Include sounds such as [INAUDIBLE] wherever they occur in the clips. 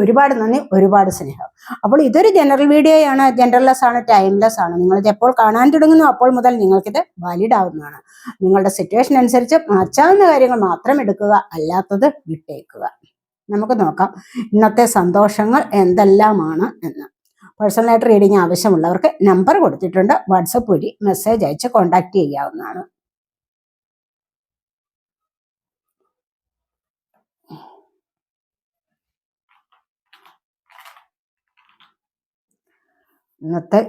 ഒരുപാട് നന്ദി ഒരുപാട് സ്നേഹം. അപ്പോൾ ഇതൊരു ജനറൽ വീഡിയോയാണ് ജനറൽലെസ് ആണ് ടൈംലെസ് ആണ്. നിങ്ങളിത് എപ്പോൾ കാണാൻ തുടങ്ങുന്നു അപ്പോൾ മുതൽ നിങ്ങൾക്കിത് വാലിഡ് ആവുന്നതാണ്. നിങ്ങളുടെ സിറ്റുവേഷൻ അനുസരിച്ച് മാറ്റാവുന്ന കാര്യങ്ങൾ മാത്രം എടുക്കുക അല്ലാത്തത് വിട്ടേക്കുക. നമുക്ക് നോക്കാം. ഇന്നത്തെ സന്തോഷങ്ങൾ എന്തെല്ലാമാണ് എന്ന്. പേഴ്സണലായിട്ട് റീഡിങ് ആവശ്യമുള്ളവർക്ക് നമ്പർ കൊടുത്തിട്ടുണ്ട്. വാട്സപ്പ് വഴി മെസ്സേജ് അയച്ച് കോൺടാക്ട് ചെയ്യാവുന്നതാണ്. ഇന്നത്തെ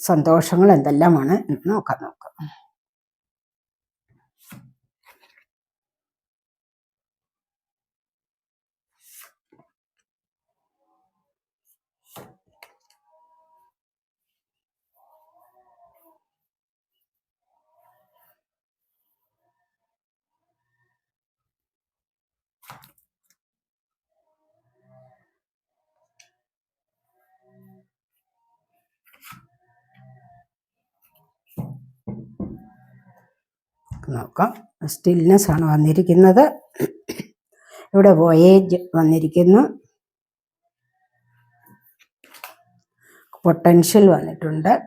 സന്തോഷങ്ങൾ എന്തെല്ലാമാണ് എന്ന് നോക്കാം നോക്കാം. നോക്കാം. സ്റ്റിൽനെസ് ആണ് വന്നിരിക്കുന്നത്. ഇവിടെ വോയേജ് വന്നിരിക്കുന്നു. പൊട്ടൻഷ്യൽ വന്നിട്ടുണ്ട്.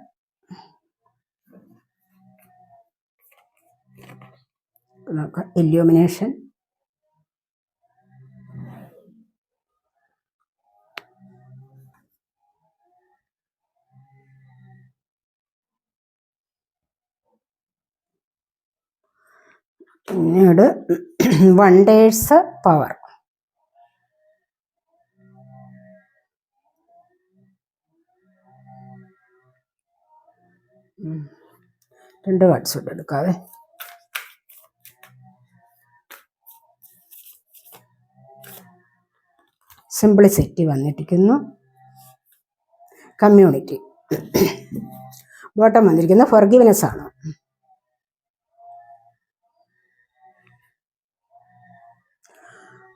നോക്കാം. ഇല്യൂമിനേഷൻ പിന്നീട് വണ്ടേഴ്സ് പവർ രണ്ട് കാർഡ്സ് ഇട്ട് എടുക്കാവേ. സിംപ്ലിസിറ്റി വന്നിരിക്കുന്നു. കമ്മ്യൂണിറ്റി ബോട്ടം വന്നിരിക്കുന്നത് ഫോർഗിവനെസ് ആണ്.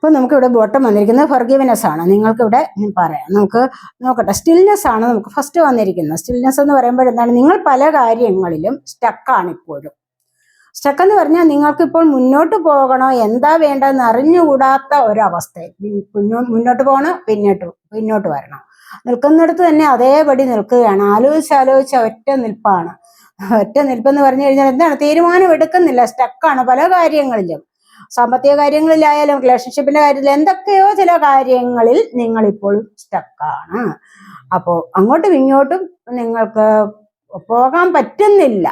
അപ്പോൾ നമുക്കിവിടെ ബോട്ടം വന്നിരിക്കുന്നത് ഫർഗീവനെസ് ആണ്. നിങ്ങൾക്കിവിടെ പറയാം. നമുക്ക് നോക്കട്ടെ. സ്റ്റിൽനെസ് ആണ് നമുക്ക് ഫസ്റ്റ് വന്നിരിക്കുന്നത്. സ്റ്റിൽനെസ് എന്ന് പറയുമ്പോൾ എന്താണ്? നിങ്ങൾ പല കാര്യങ്ങളിലും സ്റ്റക്കാണ് ഇപ്പോഴും. സ്റ്റക്ക് എന്ന് പറഞ്ഞാൽ നിങ്ങൾക്കിപ്പോൾ മുന്നോട്ട് പോകണോ? എന്താ വേണ്ടതെന്ന് അറിഞ്ഞുകൂടാത്ത ഒരവസ്ഥ മുന്നോട്ട് പോകണോ? പിന്നോട്ട് പിന്നോട്ട് വരണം. നിൽക്കുന്നിടത്ത് തന്നെ അതേപടി നിൽക്കുകയാണ്. ആലോചിച്ച് ആലോചിച്ച ഒറ്റ നിൽപ്പാണ്. ഒറ്റ നിൽപ്പെന്ന് പറഞ്ഞു കഴിഞ്ഞാൽ എന്താണ്? തീരുമാനം എടുക്കുന്നില്ല. സ്റ്റക്കാണ് പല കാര്യങ്ങളിലും. സാമ്പത്തിക കാര്യങ്ങളിലായാലും റിലേഷൻഷിപ്പിന്റെ കാര്യത്തിൽ എന്തൊക്കെയോ ചില കാര്യങ്ങളിൽ നിങ്ങൾ ഇപ്പോൾ സ്റ്റക്കാണ് അപ്പോൾ അങ്ങോട്ടും ഇങ്ങോട്ടും നിങ്ങൾക്ക് പോകാൻ പറ്റുന്നില്ല.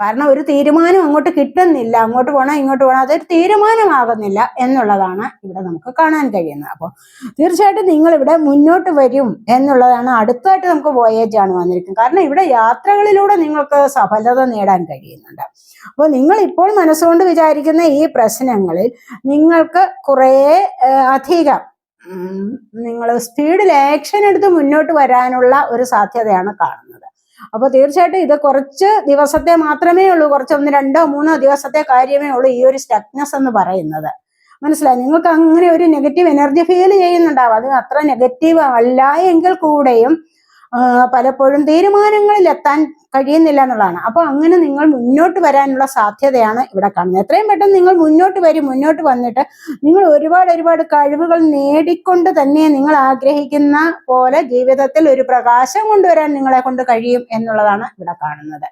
കാരണം ഒരു തീരുമാനം അങ്ങോട്ട് കിട്ടുന്നില്ല. അങ്ങോട്ട് പോകണം ഇങ്ങോട്ട് പോകണം അതൊരു തീരുമാനമാകുന്നില്ല എന്നുള്ളതാണ് ഇവിടെ നമുക്ക് കാണാൻ കഴിയുന്നത്. അപ്പോൾ തീർച്ചയായിട്ടും നിങ്ങൾ ഇവിടെ മുന്നോട്ട് വരും എന്നുള്ളതാണ് അടുത്തായിട്ട് നമുക്ക് വോയേജ് ആണ് വന്നിരിക്കുന്നത്. കാരണം ഇവിടെ യാത്രകളിലൂടെ നിങ്ങൾക്ക് സഫലത നേടാൻ കഴിയുന്നുണ്ട്. അപ്പോൾ നിങ്ങൾ ഇപ്പോൾ മനസ്സുകൊണ്ട് വിചാരിക്കുന്ന ഈ പ്രശ്നങ്ങളിൽ നിങ്ങൾക്ക് കുറേ അധികം നിങ്ങൾ സ്പീഡിൽ ആക്ഷൻ എടുത്ത് മുന്നോട്ട് വരാനുള്ള ഒരു സാധ്യതയാണ് കാണുന്നത്. അപ്പോൾ തീർച്ചയായിട്ടും ഇത് കുറച്ച് ദിവസത്തെ മാത്രമേ ഉള്ളൂ കുറച്ച് ഒന്ന് രണ്ടോ മൂന്നോ ദിവസത്തെ കാര്യമേ ഉള്ളൂ ഈ ഒരു സ്റ്റക്നെസ് എന്ന് പറയുന്നത്. മനസ്സിലായി? നിങ്ങൾക്ക് അങ്ങനെ ഒരു നെഗറ്റീവ് എനർജി ഫീൽ ചെയ്യുന്നുണ്ടാവും. അത് അത്ര നെഗറ്റീവ് അല്ല എങ്കിൽ കൂടെയും പലപ്പോഴും തീരുമാനങ്ങളിൽ എത്താൻ കഴിയുന്നില്ല എന്നുള്ളതാണ്. അപ്പോൾ അങ്ങനെ നിങ്ങൾ മുന്നോട്ട് വരാനുള്ള സാധ്യതയാണ് ഇവിടെ കാണുന്നത്. എത്രയും പെട്ടെന്ന് നിങ്ങൾ മുന്നോട്ട് വരും മുന്നോട്ട് വന്നിട്ട് നിങ്ങൾ ഒരുപാട് ഒരുപാട് കഴിവുകൾ നേടിക്കൊണ്ട് തന്നെ നിങ്ങൾ ആഗ്രഹിക്കുന്ന പോലെ ജീവിതത്തിൽ ഒരു പ്രകാശം കൊണ്ടുവരാൻ നിങ്ങളെ കൊണ്ട് കഴിയും എന്നുള്ളതാണ് ഇവിടെ കാണുന്നത്.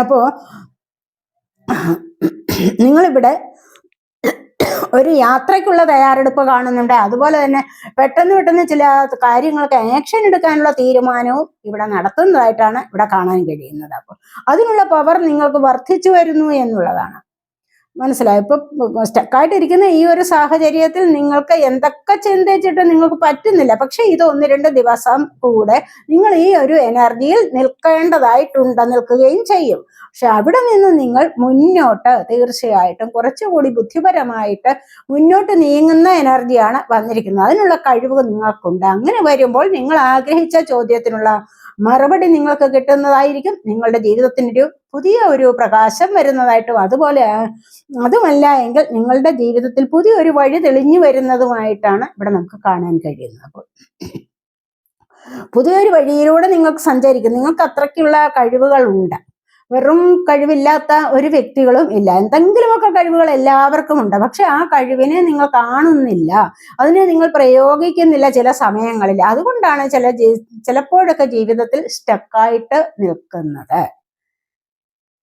അപ്പോ നിങ്ങളിവിടെ ഒരു യാത്രയ്ക്കുള്ള തയ്യാറെടുപ്പ് കാണുന്നുണ്ട്. അതുപോലെ തന്നെ പെട്ടെന്ന് പെട്ടെന്ന് ചില കാര്യങ്ങൾക്ക് ആക്ഷൻ എടുക്കാനുള്ള തീരുമാനവും ഇവിടെ നടത്തുന്നതായിട്ടാണ് ഇവിടെ കാണാൻ കഴിയുന്നത്. അപ്പോൾ അതിനുള്ള പവർ നിങ്ങൾക്ക് വർദ്ധിച്ചു വരുന്നു എന്നുള്ളതാണ്. മനസ്സിലായി? ഇപ്പൊ സ്റ്റക്കായിട്ടിരിക്കുന്ന ഈ ഒരു സാഹചര്യത്തിൽ നിങ്ങൾക്ക് എന്തൊക്കെ ചിന്തിച്ചിട്ട് നിങ്ങൾക്ക് പറ്റുന്നില്ല. പക്ഷെ ഇത് ഒന്ന് രണ്ട് ദിവസം കൂടെ നിങ്ങൾ ഈ ഒരു എനർജിയിൽ നിൽക്കേണ്ടതായിട്ടുണ്ട് നിൽക്കുകയും ചെയ്യും. പക്ഷെ അവിടെ നിന്ന് നിങ്ങൾ മുന്നോട്ട് തീർച്ചയായിട്ടും കുറച്ചുകൂടി ബുദ്ധിപരമായിട്ട് മുന്നോട്ട് നീങ്ങുന്ന എനർജിയാണ് വന്നിരിക്കുന്നത്. അതിനുള്ള കഴിവ് നിങ്ങൾക്കുണ്ട്. അങ്ങനെ വരുമ്പോൾ നിങ്ങൾ ആഗ്രഹിച്ച ചോദ്യത്തിനുള്ള മറുപടി നിങ്ങൾക്ക് കിട്ടുന്നതായിരിക്കും. നിങ്ങളുടെ ജീവിതത്തിനൊരു പുതിയ ഒരു പ്രകാശം വരുന്നതായിട്ടും അതുപോലെ അതുമല്ല എങ്കിൽ നിങ്ങളുടെ ജീവിതത്തിൽ പുതിയൊരു വഴി തെളിഞ്ഞു വരുന്നതുമായിട്ടാണ് ഇവിടെ നമുക്ക് കാണാൻ കഴിയുന്നത്. അപ്പോൾ പുതിയൊരു വഴിയിലൂടെ നിങ്ങൾക്ക് സഞ്ചരിക്കും. നിങ്ങൾക്ക് അത്രയ്ക്കുള്ള കഴിവുകൾ ഉണ്ട്. വെറും കഴിവില്ലാത്ത ഒരു വ്യക്തികളും ഇല്ല. എന്തെങ്കിലുമൊക്കെ കഴിവുകൾ എല്ലാവർക്കും ഉണ്ട്. പക്ഷെ ആ കഴിവിനെ നിങ്ങൾ കാണുന്നില്ല. അതിനെ നിങ്ങൾ പ്രയോഗിക്കുന്നില്ല ചില സമയങ്ങളിൽ. അതുകൊണ്ടാണ് ചില ചിലപ്പോഴൊക്കെ ജീവിതത്തിൽ സ്റ്റക്കായിട്ട് നിൽക്കുന്നത്.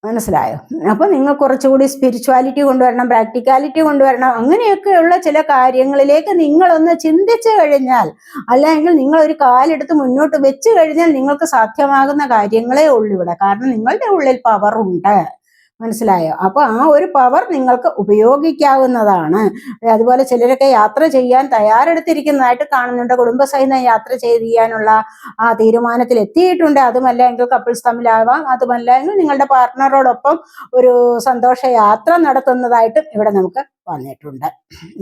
മനസ്സിലായോ? അപ്പൊ നിങ്ങൾ കുറച്ചുകൂടി സ്പിരിച്വാലിറ്റി കൊണ്ടുവരണം പ്രാക്ടിക്കാലിറ്റി കൊണ്ടുവരണം അങ്ങനെയൊക്കെയുള്ള ചില കാര്യങ്ങളിലേക്ക് നിങ്ങളൊന്ന് ചിന്തിച്ചു കഴിഞ്ഞാൽ അല്ലെങ്കിൽ നിങ്ങൾ ഒരു കാലെടുത്ത് മുന്നോട്ട് വെച്ച് കഴിഞ്ഞാൽ നിങ്ങൾക്ക് സാധ്യമാകുന്ന കാര്യങ്ങളേ ഉള്ളൂ ഇവിടെ. കാരണം നിങ്ങളുടെ ഉള്ളിൽ പവർ ഉണ്ട്. മനസ്സിലായോ? അപ്പൊ ആ ഒരു പവർ നിങ്ങൾക്ക് ഉപയോഗിക്കാവുന്നതാണ്. അതുപോലെ ചിലരൊക്കെ യാത്ര ചെയ്യാൻ തയ്യാറെടുത്തിരിക്കുന്നതായിട്ട് കാണുന്നുണ്ട്. കുടുംബസഹിതം യാത്ര ചെയ്യാനുള്ള ആ തീരുമാനത്തിൽ എത്തിയിട്ടുണ്ട്. അതുമല്ല എങ്കിൽ കപ്പിൾസ് തമ്മിലാവാം. അതുമല്ല എങ്കിൽ നിങ്ങളുടെ പാർട്ട്ണറോടൊപ്പം ഒരു സന്തോഷ യാത്ര നടത്തുന്നതായിട്ടും ഇവിടെ നമുക്ക് വന്നിട്ടുണ്ട്.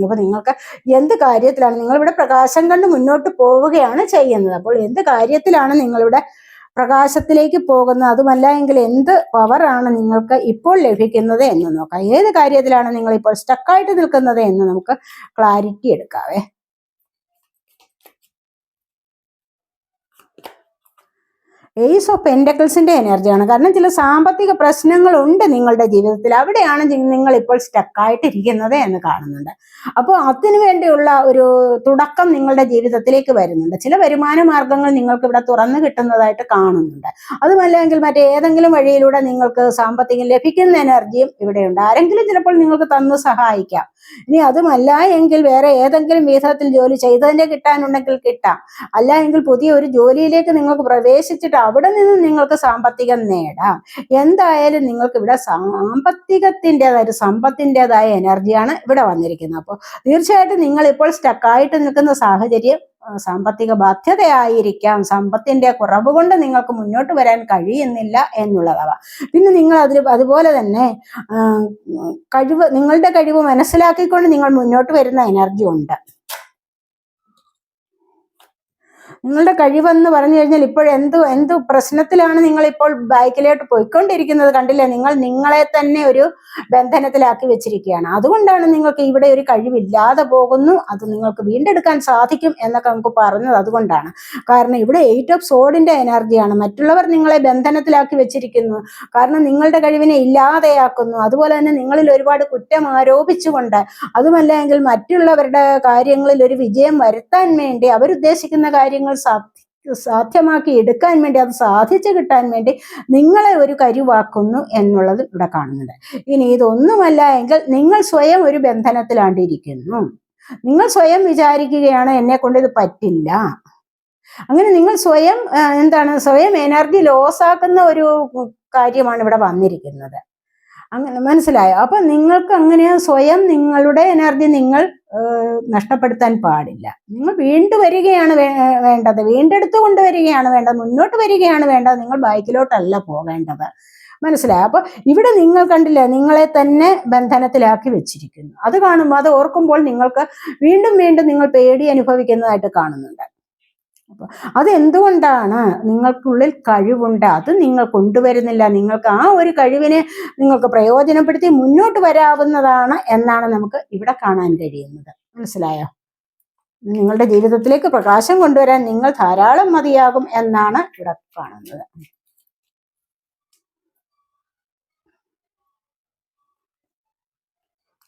ഇപ്പൊ നിങ്ങൾക്ക് എന്ത് കാര്യത്തിലാണ്? നിങ്ങളിവിടെ പ്രകാശം കണ്ട് മുന്നോട്ട് പോവുകയാണ് ചെയ്യുന്നത്. അപ്പോൾ എന്ത് കാര്യത്തിലാണ് നിങ്ങളിവിടെ പ്രകാശത്തിലേക്ക് പോകുന്ന അതുമല്ല എങ്കിൽ എന്ത് പവറാണ് നിങ്ങൾക്ക് ഇപ്പോൾ ലഭിക്കുന്നത് എന്ന് നോക്കാം. ഏത് കാര്യത്തിലാണ് നിങ്ങൾ ഇപ്പോൾ സ്റ്റക്കായിട്ട് നിൽക്കുന്നത് എന്ന് നമുക്ക് ക്ലാരിറ്റി എടുക്കാവേ. ഏസ് ഓഫ് പെൻഡക്കിൾസിന്റെ എനർജിയാണ് കാരണം ചില സാമ്പത്തിക പ്രശ്നങ്ങളുണ്ട് നിങ്ങളുടെ ജീവിതത്തിൽ. അവിടെയാണ് നിങ്ങൾ ഇപ്പോൾ സ്റ്റക്കായിട്ടിരിക്കുന്നത് എന്ന് കാണുന്നുണ്ട്. അപ്പോൾ അതിനു വേണ്ടിയുള്ള ഒരു തുടക്കം നിങ്ങളുടെ ജീവിതത്തിലേക്ക് വരുന്നുണ്ട്. ചില വരുമാന മാർഗങ്ങൾ നിങ്ങൾക്ക് ഇവിടെ തുറന്നു കിട്ടുന്നതായിട്ട് കാണുന്നുണ്ട്. അതുമല്ലെങ്കിൽ മറ്റേതെങ്കിലും വഴിയിലൂടെ നിങ്ങൾക്ക് സാമ്പത്തികം ലഭിക്കുന്ന എനർജിയും ഇവിടെയുണ്ട്. ആരെങ്കിലും ചിലപ്പോൾ നിങ്ങൾക്ക് തന്നു സഹായിക്കാം. ഇനി അതുമല്ല എങ്കിൽ വേറെ ഏതെങ്കിലും വിധത്തിൽ ജോലി ചെയ്തതിന്റെ കിട്ടാനുണ്ടെങ്കിൽ കിട്ടാം. അല്ല എങ്കിൽ പുതിയ ഒരു ജോലിയിലേക്ക് നിങ്ങൾക്ക് പ്രവേശിച്ചിട്ട് അവിടെ നിന്ന് നിങ്ങൾക്ക് സാമ്പത്തികം നേടാം. എന്തായാലും നിങ്ങൾക്ക് ഇവിടെ സാമ്പത്തികത്തിന്റെതായ ഒരു സമ്പത്തിന്റെതായ എനർജിയാണ് ഇവിടെ വന്നിരിക്കുന്നത്. അപ്പോൾ തീർച്ചയായിട്ടും നിങ്ങൾ ഇപ്പോൾ സ്റ്റക്കായിട്ട് നിൽക്കുന്ന സാഹചര്യം സാമ്പത്തിക ബാധ്യതയായിരിക്കാം. സമ്പത്തിന്റെ കുറവ് കൊണ്ട് നിങ്ങൾക്ക് മുന്നോട്ട് വരാൻ കഴിയുന്നില്ല എന്നുള്ളതാവാം പിന്നെ നിങ്ങൾ അതിൽ അതുപോലെ തന്നെ കഴിവ് നിങ്ങളുടെ കഴിവ് മനസ്സിലാക്കിക്കൊണ്ട് നിങ്ങൾ മുന്നോട്ട് വരുന്ന എനർജി ഉണ്ട്. നിങ്ങളുടെ കഴിവെന്ന് പറഞ്ഞു കഴിഞ്ഞാൽ ഇപ്പോൾ എന്ത് എന്ത് പ്രശ്നത്തിലാണ് നിങ്ങൾ ഇപ്പോൾ ബാക്കിലോട്ട് പോയിക്കൊണ്ടിരിക്കുന്നത് കണ്ടില്ലേ? നിങ്ങൾ നിങ്ങളെ തന്നെ ഒരു ബന്ധനത്തിലാക്കി വെച്ചിരിക്കുകയാണ്. അതുകൊണ്ടാണ് നിങ്ങൾക്ക് ഇവിടെ ഒരു കഴിവില്ലാതെ പോകുന്നു. അത് നിങ്ങൾക്ക് വീണ്ടെടുക്കാൻ സാധിക്കും എന്നൊക്കെ നമുക്ക് പറഞ്ഞത് അതുകൊണ്ടാണ്. കാരണം ഇവിടെ എയ്റ്റ് ഓഫ് സോഡിന്റെ എനർജിയാണ്. മറ്റുള്ളവർ നിങ്ങളെ ബന്ധനത്തിലാക്കി വെച്ചിരിക്കുന്നു. കാരണം നിങ്ങളുടെ കഴിവിനെ ഇല്ലാതെയാക്കുന്നു. അതുപോലെ തന്നെ നിങ്ങളിൽ ഒരുപാട് കുറ്റം ആരോപിച്ചുകൊണ്ട് അതുമല്ല എങ്കിൽ മറ്റുള്ളവരുടെ കാര്യങ്ങളിൽ ഒരു വിജയം വരുത്താൻ വേണ്ടി അവരുദ്ദേശിക്കുന്ന കാര്യങ്ങൾ നിങ്ങൾ സാധ്യമാക്കി എടുക്കാൻ വേണ്ടി അത് സാധിച്ചു കിട്ടാൻ വേണ്ടി നിങ്ങളെ ഒരു കരുവാക്കുന്നു എന്നുള്ളത് ഇവിടെ കാണുന്നുണ്ട്. ഇനി ഇതൊന്നുമല്ല എങ്കിൽ നിങ്ങൾ സ്വയം ഒരു ബന്ധനത്തിലാണ്ടിരിക്കുന്നു. നിങ്ങൾ സ്വയം വിചാരിക്കുകയാണ് എന്നെ കൊണ്ട് ഇത് പറ്റില്ല. അങ്ങനെ നിങ്ങൾ സ്വയം എന്താണ് സ്വയം എനർജി ലോസ് ആക്കുന്ന ഒരു കാര്യമാണ് ഇവിടെ വന്നിരിക്കുന്നത്. അങ്ങനെ മനസ്സിലായോ? അപ്പൊ നിങ്ങൾക്ക് അങ്ങനെ സ്വയം നിങ്ങളുടെ എനർജി നിങ്ങൾ നഷ്ടപ്പെടുത്താൻ പാടില്ല. നിങ്ങൾ വീണ്ടും വരികയാണ് വേണ്ടത്. വീണ്ടെടുത്ത് കൊണ്ടുവരികയാണ് വേണ്ടത്. മുന്നോട്ട് വരികയാണ് വേണ്ടത്. നിങ്ങൾ ബൈക്കിലോട്ടല്ല പോകേണ്ടത്. മനസ്സിലായി? അപ്പൊ ഇവിടെ നിങ്ങൾ കണ്ടില്ല നിങ്ങളെ തന്നെ ബന്ധനത്തിലാക്കി വെച്ചിരിക്കുന്നു. അത് കാണുമ്പോൾ അത് ഓർക്കുമ്പോൾ നിങ്ങൾക്ക് വീണ്ടും വീണ്ടും നിങ്ങൾ പേടി അനുഭവിക്കുന്നതായിട്ട് കാണുന്നുണ്ട്. അത് എന്തുകൊണ്ടാണ് നിങ്ങൾക്കുള്ളിൽ കഴിവുണ്ട്? അത് നിങ്ങൾ കൊണ്ടുവരുന്നില്ല. നിങ്ങൾക്ക് ആ ഒരു കഴിവിനെ നിങ്ങൾക്ക് പ്രയോജനപ്പെടുത്തി മുന്നോട്ട് വരാവുന്നതാണ് എന്നാണ് നമുക്ക് ഇവിടെ കാണാൻ കഴിയുന്നത്. മനസ്സിലായോ? നിങ്ങളുടെ ജീവിതത്തിലേക്ക് പ്രകാശം കൊണ്ടുവരാൻ നിങ്ങൾ ധാരാളം മതിയാകും എന്നാണ് ഇവിടെ കാണുന്നത്.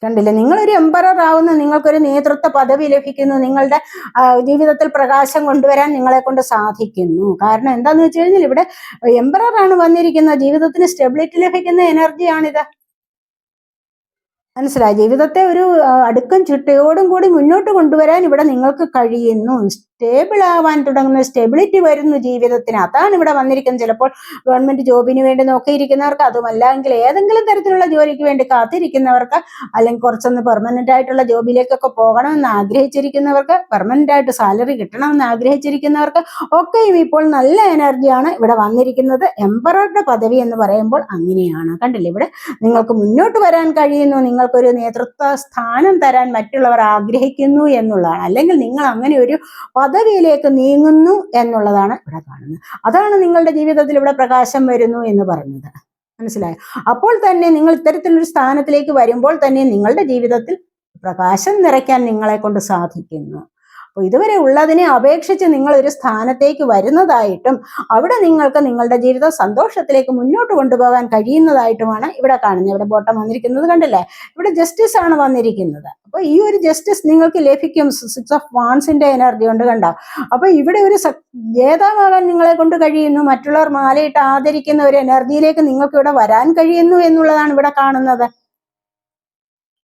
കണ്ടില്ലേ? നിങ്ങളൊരു എംപറർ ആവുന്നു നിങ്ങൾക്കൊരു നേതൃത്വ പദവി ലഭിക്കുന്നു നിങ്ങളുടെ ജീവിതത്തിൽ പ്രകാശം കൊണ്ടുവരാൻ നിങ്ങളെ കൊണ്ട് സാധിക്കുന്നു. കാരണം എന്താന്ന് വെച്ച് കഴിഞ്ഞാൽ ഇവിടെ എംപറർ ആണ് വന്നിരിക്കുന്നത്. ജീവിതത്തിന് സ്റ്റെബിലിറ്റി ലഭിക്കുന്ന എനർജിയാണിത് മനസ്സിലായി? ജീവിതത്തെ ഒരു അടുക്കും ചിട്ടയോടും കൂടി മുന്നോട്ട് കൊണ്ടുവരാൻ ഇവിടെ നിങ്ങൾക്ക് കഴിയുന്നു. സ്റ്റേബിൾ ആവാൻ തുടങ്ങുന്ന സ്റ്റെബിലിറ്റി വരുന്നു ജീവിതത്തിന് അതാണ് ഇവിടെ വന്നിരിക്കുന്നത്. ചിലപ്പോൾ ഗവൺമെന്റ് ജോബിന് വേണ്ടി നോക്കിയിരിക്കുന്നവർക്ക് അതുമല്ലെങ്കിൽ ഏതെങ്കിലും തരത്തിലുള്ള ജോലിക്ക് വേണ്ടി കാത്തിരിക്കുന്നവർക്ക് അല്ലെങ്കിൽ കുറച്ചൊന്ന് പെർമനന്റ് ആയിട്ടുള്ള ജോബിലേക്കൊക്കെ പോകണമെന്ന് ആഗ്രഹിച്ചിരിക്കുന്നവർക്ക് പെർമനന്റ് ആയിട്ട് സാലറി കിട്ടണമെന്ന് ആഗ്രഹിച്ചിരിക്കുന്നവർക്ക് ഒക്കെയും ഇപ്പോൾ നല്ല എനർജിയാണ് ഇവിടെ വന്നിരിക്കുന്നത്. എംപററുടെ പദവി എന്ന് പറയുമ്പോൾ അങ്ങനെയാണ്. കണ്ടില്ലേ? ഇവിടെ നിങ്ങൾക്ക് മുന്നോട്ട് വരാൻ കഴിയുന്നു. നിങ്ങൾക്കൊരു നേതൃത്വ സ്ഥാനം തരാൻ മറ്റുള്ളവർ ആഗ്രഹിക്കുന്നു എന്നുള്ളതാണ്. അല്ലെങ്കിൽ നിങ്ങൾ അങ്ങനെ ഒരു പദവിയിലേക്ക് നീങ്ങുന്നു എന്നുള്ളതാണ് ഇവിടെ കാണുന്നത്. അതാണ് നിങ്ങളുടെ ജീവിതത്തിൽ ഇവിടെ പ്രകാശം വരുന്നു എന്ന് പറഞ്ഞത് മനസ്സിലായോ? അപ്പോൾ തന്നെ നിങ്ങൾ ഇത്തരത്തിലൊരു സ്ഥാനത്തിലേക്ക് വരുമ്പോൾ തന്നെ നിങ്ങളുടെ ജീവിതത്തിൽ പ്രകാശം നിറയ്ക്കാൻ നിങ്ങളെ കൊണ്ട് സാധിക്കുന്നു. അപ്പോൾ ഇതുവരെ ഉള്ളതിനെ അപേക്ഷിച്ച് നിങ്ങൾ ഒരു സ്ഥാനത്തേക്ക് വരുന്നതായിട്ടും അവിടെ നിങ്ങൾക്ക് നിങ്ങളുടെ ജീവിതം സന്തോഷത്തിലേക്ക് മുന്നോട്ട് കൊണ്ടുപോകാൻ കഴിയുന്നതായിട്ടുമാണ് ഇവിടെ കാണുന്നത്. ഇവിടെ ബോട്ടം വന്നിരിക്കുന്നത് കണ്ടില്ലേ? ഇവിടെ ജസ്റ്റിസ് ആണ് വന്നിരിക്കുന്നത്. അപ്പോൾ ഈ ഒരു ജസ്റ്റിസ് നിങ്ങൾക്ക് ലഭിക്കും. സിക്സ് ഓഫ് വാൻസിന്റെ എനർജി കൊണ്ട് കണ്ടോ? അപ്പോൾ ഇവിടെ ഒരു ജേതാവാകാൻ നിങ്ങളെ കൊണ്ട് കഴിയുന്നു. മറ്റുള്ളവർ മാലയിട്ട് ആദരിക്കുന്ന ഒരു എനർജിയിലേക്ക് നിങ്ങൾക്ക് ഇവിടെ വരാൻ കഴിയുന്നു എന്നുള്ളതാണ് ഇവിടെ കാണുന്നത്.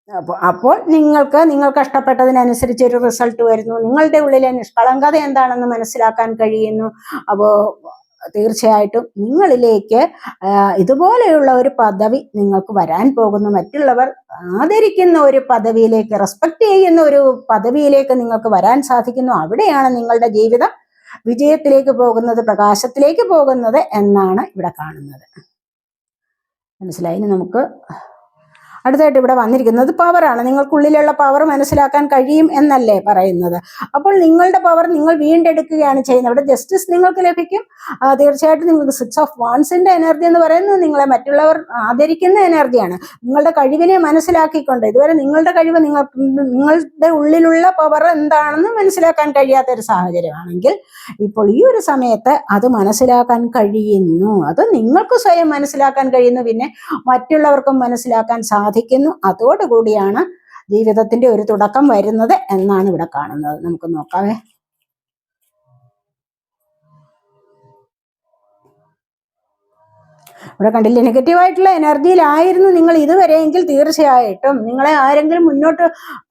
അപ്പോൾ അപ്പോൾ നിങ്ങൾക്ക് നിങ്ങൾ കഷ്ടപ്പെട്ടതിനനുസരിച്ച് ഒരു റിസൾട്ട് വരുന്നു. നിങ്ങളുടെ ഉള്ളിലെ നിഷ്കളങ്കത എന്താണെന്ന് മനസ്സിലാക്കാൻ കഴിയുന്നു. അപ്പോൾ തീർച്ചയായിട്ടും നിങ്ങളിലേക്ക് ഇതുപോലെയുള്ള ഒരു പദവി നിങ്ങൾക്ക് വരാൻ പോകുന്നു. മറ്റുള്ളവർ ആദരിക്കുന്ന ഒരു പദവിയിലേക്ക് റെസ്പെക്ട് ചെയ്യുന്ന ഒരു പദവിയിലേക്ക് നിങ്ങൾക്ക് വരാൻ സാധിക്കുന്നു. അവിടെയാണ് നിങ്ങളുടെ ജീവിതം വിജയത്തിലേക്ക് പോകുന്നത് പ്രകാശത്തിലേക്ക് പോകുന്നത് എന്നാണ് ഇവിടെ കാണുന്നത്. മനസ്സിലായി? നമുക്ക് അടുത്തായിട്ട് ഇവിടെ വന്നിരിക്കുന്നത് പവറാണ്. നിങ്ങൾക്കുള്ളിലുള്ള പവർ മനസ്സിലാക്കാൻ കഴിയും എന്നല്ലേ പറയുന്നത്. അപ്പോൾ നിങ്ങളുടെ പവർ നിങ്ങൾ വീണ്ടെടുക്കുകയാണ് ചെയ്യുന്നത്. ഇവിടെ ജസ്റ്റിസ് നിങ്ങൾക്ക് ലഭിക്കും. തീർച്ചയായിട്ടും നിങ്ങൾക്ക് സിക്സ് ഓഫ് വാൺസിന്റെ എനർജി എന്ന് പറയുന്നത് നിങ്ങളെ മറ്റുള്ളവർ ആദരിക്കുന്ന എനർജിയാണ് നിങ്ങളുടെ കഴിവിനെ മനസ്സിലാക്കിക്കൊണ്ട് ഇതുവരെ നിങ്ങളുടെ കഴിവ് നിങ്ങൾ നിങ്ങളുടെ ഉള്ളിലുള്ള പവർ എന്താണെന്ന് മനസ്സിലാക്കാൻ കഴിയാത്ത ഒരു സാഹചര്യമാണെങ്കിൽ ഇപ്പോൾ ഈ ഒരു സമയത്ത് അത് മനസ്സിലാക്കാൻ കഴിയുന്നു. അത് നിങ്ങൾക്ക് സ്വയം മനസ്സിലാക്കാൻ കഴിയുന്നു. പിന്നെ മറ്റുള്ളവർക്കും മനസ്സിലാക്കാൻ സാധിക്കുന്നു. അതോടുകൂടിയാണ് ജീവിതത്തിന്റെ ഒരു തുടക്കം വരുന്നത് എന്നാണ് ഇവിടെ കാണുന്നത്. നമുക്ക് നോക്കാവേ. ഇവിടെ കണ്ടില്ല? നെഗറ്റീവായിട്ടുള്ള എനർജിയിലായിരുന്നു നിങ്ങൾ ഇതുവരെയെങ്കിൽ തീർച്ചയായിട്ടും. നിങ്ങളെ ആരെങ്കിലും മുന്നോട്ട്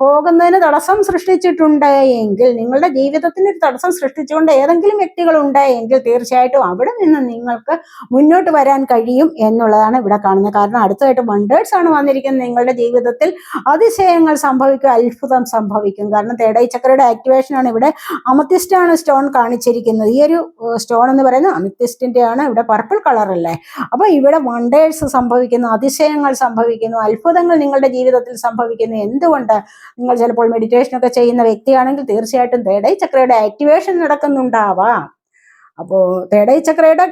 പോകുന്നതിന് തടസ്സം സൃഷ്ടിച്ചിട്ടുണ്ട് എങ്കിൽ നിങ്ങളുടെ ജീവിതത്തിന് ഒരു തടസ്സം സൃഷ്ടിച്ചുകൊണ്ട് ഏതെങ്കിലും വ്യക്തികൾ ഉണ്ടായെങ്കിൽ തീർച്ചയായിട്ടും അവിടെ നിന്ന് നിങ്ങൾക്ക് മുന്നോട്ട് വരാൻ കഴിയും എന്നുള്ളതാണ് ഇവിടെ കാണുന്നത്. കാരണം അടുത്തതായിട്ട് വണ്ടേഴ്സ് ആണ് വന്നിരിക്കുന്നത്. നിങ്ങളുടെ ജീവിതത്തിൽ അതിശയങ്ങൾ സംഭവിക്കും അത്ഭുതം സംഭവിക്കും. കാരണം തേടൈ ചക്രയുടെ ആക്ടിവേഷൻ ആണ് ഇവിടെ അമത്യസ്റ്റാണ് സ്റ്റോൺ കാണിച്ചിരിക്കുന്നത്. ഈ ഒരു സ്റ്റോൺ എന്ന് പറയുന്നത് അമിത്തിസ്റ്റിന്റെ ആണ് ഇവിടെ പർപ്പിൾ കളർ അല്ലേ? അപ്പൊ ഇവിടെ വണ്ടേഴ്സ് സംഭവിക്കുന്നു അതിശയങ്ങൾ സംഭവിക്കുന്നു അത്ഭുതങ്ങൾ നിങ്ങളുടെ ജീവിതത്തിൽ സംഭവിക്കുന്നു. എന്തുകൊണ്ട്? നിങ്ങൾ ചിലപ്പോൾ മെഡിറ്റേഷൻ ഒക്കെ ചെയ്യുന്ന വ്യക്തിയാണെങ്കിൽ തീർച്ചയായിട്ടും തേടൈ ചക്രയുടെ ആക്ടിവേഷൻ നടക്കുന്നുണ്ടാവാം. അപ്പോൾ തേടൈ ചക്രയുടെ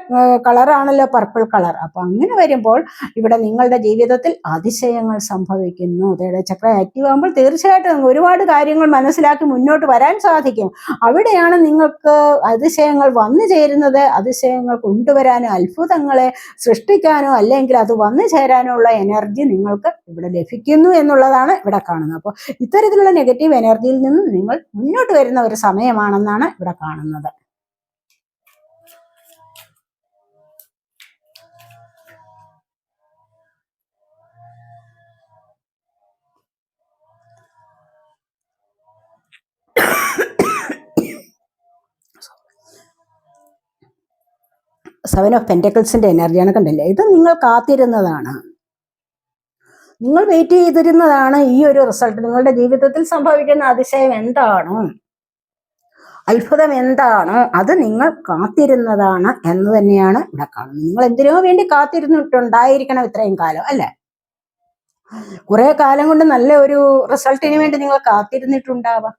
കളറാണല്ലോ പർപ്പിൾ കളർ. അപ്പൊ അങ്ങനെ വരുമ്പോൾ ഇവിടെ നിങ്ങളുടെ ജീവിതത്തിൽ അതിശയങ്ങൾ സംഭവിക്കുന്നു. തേടൈ ചക്ര ആക്റ്റീവ് ആകുമ്പോൾ തീർച്ചയായിട്ടും ഒരുപാട് കാര്യങ്ങൾ മനസ്സിലാക്കി മുന്നോട്ട് വരാൻ സാധിക്കും. അവിടെയാണ് നിങ്ങൾക്ക് അതിശയങ്ങൾ വന്നു ചേരുന്നത്. അതിശയങ്ങൾ കൊണ്ടുവരാനോ അത്ഭുതങ്ങളെ സൃഷ്ടിക്കാനോ അല്ലെങ്കിൽ അത് വന്നു ചേരാനോ ഉള്ള എനർജി നിങ്ങൾക്ക് ഇവിടെ ലഭിക്കുന്നു എന്നുള്ളതാണ് ഇവിടെ കാണുന്നത്. അപ്പോൾ ഇത്തരത്തിലുള്ള നെഗറ്റീവ് എനർജിയിൽ നിന്ന് നിങ്ങൾ മുന്നോട്ട് വരുന്ന ഒരു സമയമാണെന്നാണ് ഇവിടെ കാണുന്നത്. സെവൻ ഓഫ് പെന്റക്കിൾസിന്റെ എനർജിയാണ് കണ്ടില്ലേ? ഇത് നിങ്ങൾ കാത്തിരുന്നതാണ്. നിങ്ങൾ വെയിറ്റ് ചെയ്തിരുന്നതാണ് ഈ ഒരു റിസൾട്ട് നിങ്ങളുടെ ജീവിതത്തിൽ സംഭവിക്കുന്ന അതിശയം എന്താണോ? അത്ഭുതം എന്താണോ? അത് നിങ്ങൾ കാത്തിരുന്നതാണ് എന്ന് തന്നെയാണ് ഇവിടെ കാണുന്നത്. നിങ്ങൾ എന്തിനോ വേണ്ടി കാത്തിരുന്നിട്ടുണ്ടായിരിക്കണം ഇത്രയും കാലം അല്ലെ? കുറെ കാലം കൊണ്ട് നല്ല ഒരു റിസൾട്ടിന് വേണ്ടി നിങ്ങൾ കാത്തിരുന്നിട്ടുണ്ടാവാം.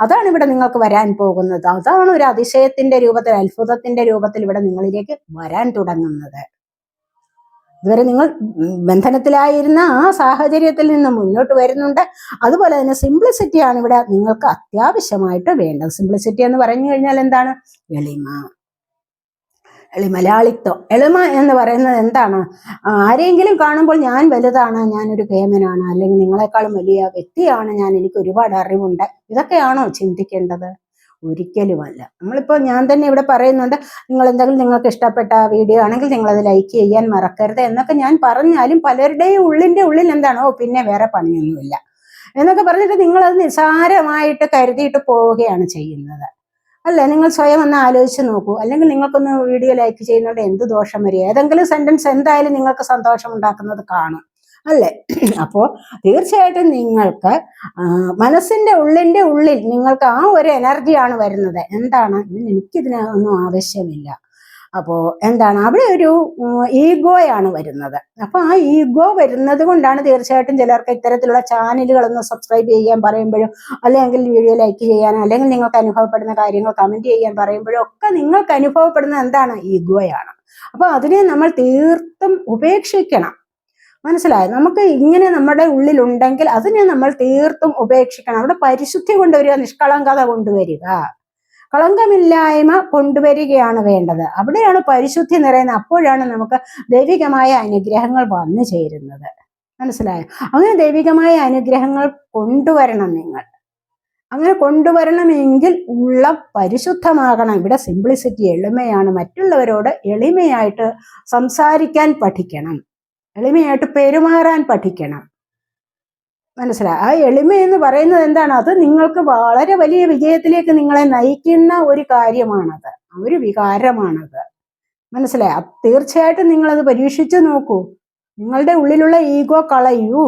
അതാണ് ഇവിടെ നിങ്ങൾക്ക് വരാൻ പോകുന്നത്. അതാണ് ഒരു അതിശയത്തിന്റെ രൂപത്തിൽ അത്ഭുതത്തിന്റെ രൂപത്തിൽ ഇവിടെ നിങ്ങളിലേക്ക് വരാൻ തുടങ്ങുന്നത്. ഇതുവരെ നിങ്ങൾ ബന്ധനത്തിലായിരുന്ന ആ സാഹചര്യത്തിൽ നിന്ന് മുന്നോട്ട് വരുന്നുണ്ട്. അതുപോലെ തന്നെ സിംപ്ലിസിറ്റിയാണ് ഇവിടെ നിങ്ങൾക്ക് അത്യാവശ്യമായിട്ട് വേണ്ടത്. സിംപ്ലിസിറ്റി എന്ന് പറഞ്ഞു കഴിഞ്ഞാൽ എന്താണ്? എളിമ. എളി മലയാളിത്വം. എളിമ എന്ന് പറയുന്നത് എന്താണ്? ആരെങ്കിലും കാണുമ്പോൾ ഞാൻ വലുതാണ് ഞാനൊരു കേമനാണ് അല്ലെങ്കിൽ നിങ്ങളെക്കാളും വലിയ വ്യക്തിയാണ് ഞാൻ എനിക്ക് ഒരുപാട് അറിവുണ്ട്. ഇതൊക്കെയാണോ ചിന്തിക്കേണ്ടത്? ഒരിക്കലുമല്ല. നമ്മളിപ്പോൾ ഞാൻ തന്നെ ഇവിടെ പറയുന്നുണ്ട് നിങ്ങൾ എന്തെങ്കിലും നിങ്ങൾക്ക് ഇഷ്ടപ്പെട്ട വീഡിയോ ആണെങ്കിൽ നിങ്ങൾ അത് ലൈക്ക് ചെയ്യാൻ മറക്കരുത് എന്നൊക്കെ ഞാൻ പറഞ്ഞാലും പലരുടെയും ഉള്ളിന്റെ ഉള്ളിൽ എന്താണോ പിന്നെ വേറെ പണിയൊന്നുമില്ല. എന്നൊക്കെ പറഞ്ഞിട്ട് നിങ്ങൾ അത് നിസ്സാരമായിട്ട് കരുതിയിട്ട് പോവുകയാണ് ചെയ്യുന്നത്. അല്ലേ? നിങ്ങൾ സ്വയം ഒന്ന് ആലോചിച്ച് നോക്കൂ. അല്ലെങ്കിൽ നിങ്ങൾക്കൊന്ന് വീഡിയോ ലൈക്ക് ചെയ്യുന്നതുകൊണ്ട് എന്ത് ദോഷം വരും ഏതെങ്കിലും സെന്റൻസ് എന്തായാലും നിങ്ങൾക്ക് സന്തോഷം ഉണ്ടാക്കുന്നത് കാണും. അല്ലേ? [CLEARS THROAT] അപ്പോൾ തീർച്ചയായിട്ടും നിങ്ങൾക്ക് മനസ്സിന്റെ ഉള്ളിന്റെ ഉള്ളിൽ നിങ്ങൾക്ക് ആ ഒരു എനർജിയാണ് വരുന്നത്. എന്താണ്? എനിക്കിതിനൊന്നും ആവശ്യമില്ല. അപ്പോൾ എന്താണ്? അവിടെ ഒരു ഈഗോയാണ് വരുന്നത്. അപ്പോൾ ആ ഈഗോ വരുന്നത് കൊണ്ടാണ് തീർച്ചയായിട്ടും ചിലർക്ക് ഇത്തരത്തിലുള്ള ചാനലുകളൊന്ന് സബ്സ്ക്രൈബ് ചെയ്യാൻ പറയുമ്പോഴും അല്ലെങ്കിൽ വീഡിയോ ലൈക്ക് ചെയ്യാൻ അല്ലെങ്കിൽ നിങ്ങൾക്ക് അനുഭവപ്പെടുന്ന കാര്യങ്ങൾ കമന്റ് ചെയ്യാൻ പറയുമ്പോഴും ഒക്കെ നിങ്ങൾക്ക് അനുഭവപ്പെടുന്ന എന്താണ്? ഈഗോയാണ്. അപ്പോൾ അതിനെ നമ്മൾ തീർത്തും ഉപേക്ഷിക്കണം. മനസ്സിലായോ? നമുക്ക് ഇങ്ങനെ നമ്മുടെ ഉള്ളിലുണ്ടെങ്കിൽ അതിനെ നമ്മൾ തീർത്തും ഉപേക്ഷിക്കണം. അവിടെ പരിശുദ്ധി കൊണ്ടുവരിക നിഷ്കളങ്കത കൊണ്ടുവരിക. കളങ്കമില്ലായ്മ കൊണ്ടുവരികയാണ് വേണ്ടത്. അവിടെയാണ് പരിശുദ്ധി നിറയുന്നത്. അപ്പോഴാണ് നമുക്ക് ദൈവികമായ അനുഗ്രഹങ്ങൾ വന്നു ചേരുന്നത്. മനസ്സിലായോ? അങ്ങനെ ദൈവികമായ അനുഗ്രഹങ്ങൾ കൊണ്ടുവരണം നിങ്ങൾ. അങ്ങനെ കൊണ്ടുവരണമെങ്കിൽ ഉള്ള പരിശുദ്ധമാകണം. ഇവിടെ സിംപ്ലിസിറ്റി എളിമയാണ്. മറ്റുള്ളവരോട് എളിമയായിട്ട് സംസാരിക്കാൻ പഠിക്കണം. എളിമയായിട്ട് പെരുമാറാൻ പഠിക്കണം. മനസ്സിലായി ആ എളിമ എന്ന് പറയുന്നത് എന്താണ്? അത് നിങ്ങൾക്ക് വളരെ വലിയ വിജയത്തിലേക്ക് നിങ്ങളെ നയിക്കുന്ന ഒരു കാര്യമാണത്. ഒരു വികാരമാണത്. മനസ്സിലായി? തീർച്ചയായിട്ടും നിങ്ങളത് പരീക്ഷിച്ചു നോക്കൂ. നിങ്ങളുടെ ഉള്ളിലുള്ള ഈഗോ കളയൂ.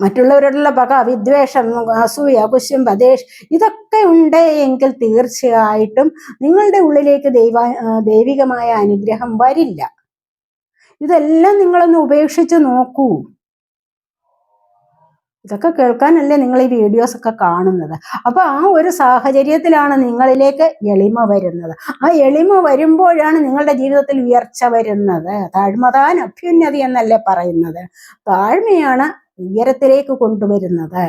മറ്റുള്ളവരോടുള്ള പക വിദ്വേഷം അസൂയ കുശ്യം പതേഷ് ഇതൊക്കെ ഉണ്ട് എങ്കിൽ തീർച്ചയായിട്ടും നിങ്ങളുടെ ഉള്ളിലേക്ക് ദൈവ ദൈവികമായ അനുഗ്രഹം വരില്ല. ഇതെല്ലാം നിങ്ങളൊന്ന് ഉപേക്ഷിച്ച് നോക്കൂ. ഇതൊക്കെ കേൾക്കാനല്ലേ നിങ്ങൾ ഈ വീഡിയോസ് ഒക്കെ കാണുന്നത്. അപ്പൊ ആ ഒരു സാഹചര്യത്തിലാണ് നിങ്ങളിലേക്ക് എളിമ വരുന്നത്. ആ എളിമ വരുമ്പോഴാണ് നിങ്ങളുടെ ജീവിതത്തിൽ ഉയർച്ച വരുന്നത്. താഴ്മതാൻ അഭ്യുന്നതി എന്നല്ലേ പറയുന്നത്. താഴ്മയാണ് ഉയരത്തിലേക്ക് കൊണ്ടുവരുന്നത്.